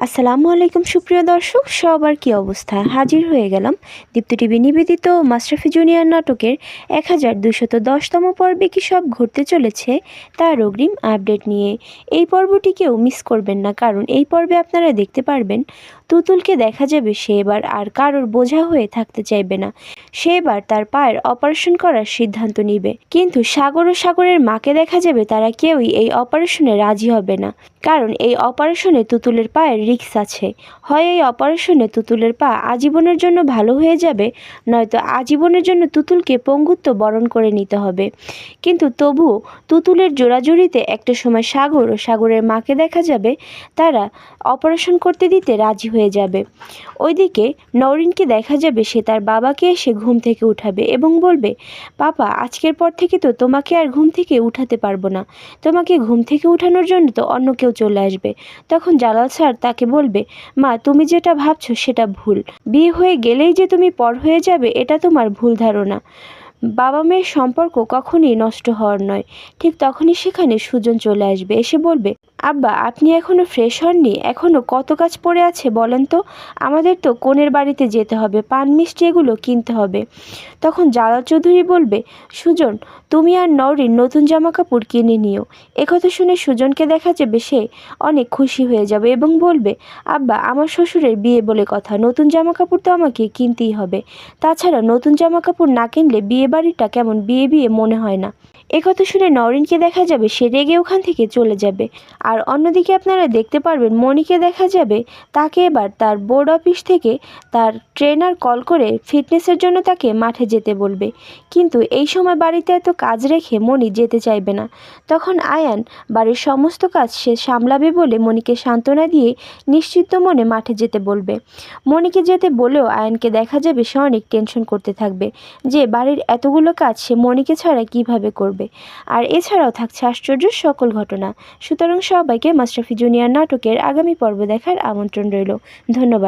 আসসালামু আলাইকুম, সুপ্রিয় দর্শক, সবার কি অবস্থা? হাজির হয়ে গেলাম দীপ্ত টিভি নিবেদিত মাস্টারফি জুনিয়র নাটকের এক হাজার দুশত দশতম পর্বে কি সব ঘটতে চলেছে তার অগ্রিম আপডেট নিয়ে। এই পর্বটিকেও মিস করবেন না, কারণ এই পর্বে আপনারা দেখতে পারবেন তুতুলকে দেখা যাবে সে এবার আর কারোর বোঝা হয়ে থাকতে চাইবে না। সে এবার তার পায়ের অপারেশন করার সিদ্ধান্ত নিবে। কিন্তু সাগর ও সাগরের মাকে দেখা যাবে তারা কেউই এই অপারেশনে রাজি হবে না। কারণ এই অপারেশনে তুতুলের পায়ের রিক্স আছে। হয় এই অপারেশনে তুতুলের পা আজীবনের জন্য ভালো হয়ে যাবে, নয়তো আজীবনের জন্য তুতুলকে পঙ্গুত্ব বরণ করে নিতে হবে। কিন্তু তবুও তুতুলের জোড়াজুড়িতে একটা সময় সাগর ও সাগরের মাকে দেখা যাবে, তারা অপারেশন করতে দিতে রাজি হয়ে যাবে। ওইদিকে নরিনকে দেখা যাবে সে তার বাবাকে এসে ঘুম থেকে উঠাবে এবং বলবে, পাপা, আজকের পর থেকে তো তোমাকে আর ঘুম থেকে উঠাতে পারব না। তোমাকে ঘুম থেকে উঠানোর জন্য তো অন্য কেউ চলে আসবে। তখন জালাল স্যার তাকে বলবে, মা, তুমি যেটা ভাবছ সেটা ভুল। বিয়ে হয়ে গেলেই যে তুমি পর হয়ে যাবে, এটা তোমার ভুল ধারণা। বাবা মেয়ের সম্পর্ক কখনই নষ্ট হওয়ার নয়। ঠিক তখনই সেখানে সুজন চলে আসবে, এসে বলবে আব্বা, আপনি এখনও ফ্রেশ হননি? এখনও কত কাজ পড়ে আছে বলেন তো? আমাদের তো কোণের বাড়িতে যেতে হবে, পান মিষ্টি এগুলো কিনতে হবে। তখন জালাল চৌধুরী বলবে, সুজন, তুমি আর নওরিন নতুন জামা কাপড় কিনে নিও। একথা শুনে সুজনকে দেখা যাবে সে অনেক খুশি হয়ে যাবে এবং বলবে, আব্বা, আমার শ্বশুরের বিয়ে বলে কথা, নতুন জামা কাপড় তো আমাকে কিনতেই হবে। তাছাড়া নতুন জামা কাপড় না কিনলে বিয়ে বাড়িটা কেমন বিয়ে বিয়ে মনে হয় না। একথা শুনে নরিনকে দেখা যাবে সে রেগে ওখান থেকে চলে যাবে। আর অন্যদিকে আপনারা দেখতে পারবেন মণিকে দেখা যাবে তাকে এবার তার বোর্ড অফিস থেকে তার ট্রেনার কল করে ফিটনেসের জন্য তাকে মাঠে যেতে বলবে। কিন্তু এই সময় বাড়িতে এত কাজ রেখে মণি যেতে চাইবে না। তখন আয়ান বাড়ির সমস্ত কাজ সে সামলাবে বলে মণিকে সান্ত্বনা দিয়ে নিশ্চিত মনে মাঠে যেতে বলবে। মণিকে যেতে বলেও আয়ানকে দেখা যাবে সে অনেক টেনশন করতে থাকবে যে বাড়ির এতগুলো কাজ সে মণিকে ছাড়া কীভাবে করবে। আর এছাড়াও থাকছে আশ্চর্য সকল ঘটনা। সুতরাং সবাইকে মাস্টারফি জুনিয়র নাটকের আগামী পর্ব দেখার আমন্ত্রণ রইল। ধন্যবাদ।